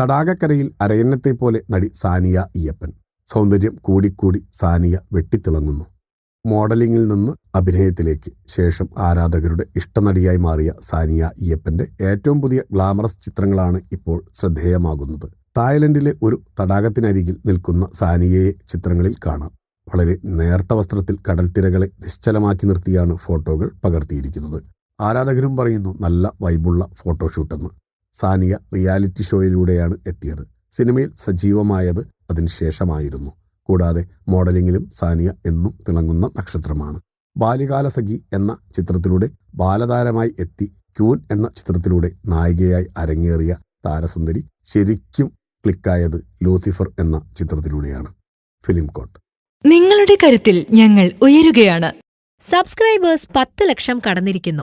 തടാകക്കരയിൽ അരയന്നത്തെ പോലെ നടി സാനിയ ഇയ്യപ്പൻ സൗന്ദര്യം കൂടിക്കൂടി സാനിയ വെട്ടിത്തിളങ്ങുന്നു. മോഡലിംഗിൽ നിന്ന് അഭിനയത്തിലേക്ക് ശേഷം ആരാധകരുടെ ഇഷ്ടനടിയായി മാറിയ സാനിയ ഇയ്യപ്പന്റെ ഏറ്റവും പുതിയ ഗ്ലാമറസ് ചിത്രങ്ങളാണ് ഇപ്പോൾ ശ്രദ്ധേയമാകുന്നത്. തായ്ലൻഡിലെ ഒരു തടാകത്തിനരികിൽ നിൽക്കുന്ന സാനിയയെ ചിത്രങ്ങളിൽ കാണാം. വളരെ നേർത്ത വസ്ത്രത്തിൽ കടൽത്തിരകളെ നിശ്ചലമാക്കി നിർത്തിയാണ് ഫോട്ടോകൾ പകർത്തിയിരിക്കുന്നത്. ആരാധകരും പറയുന്നു നല്ല വൈബുള്ള ഫോട്ടോഷൂട്ടെന്ന്. സാനിയ റിയാലിറ്റി ഷോയിലൂടെയാണ് എത്തിയത്. സിനിമയിൽ സജീവമായത് അതിനുശേഷമായിരുന്നു കൂടാതെ മോഡലിംഗിലും സാനിയ എന്നും തിളങ്ങുന്ന നക്ഷത്രമാണ്. ബാല്യകാല സഖി എന്ന ചിത്രത്തിലൂടെ ബാലതാരമായി എത്തി ക്യൂൻ എന്ന ചിത്രത്തിലൂടെ നായികയായി അരങ്ങേറിയ താരസുന്ദരി ശരിക്കും ക്ലിക്കായത് ലൂസിഫർ എന്ന ചിത്രത്തിലൂടെയാണ്. ഫിലിം കോട്ട്. നിങ്ങളുടെ കരുത്തിൽ ഞങ്ങൾ ഉയരുകയാണ്. സബ്സ്ക്രൈബേഴ്സ് പത്ത് ലക്ഷം കടന്നിരിക്കുന്നു.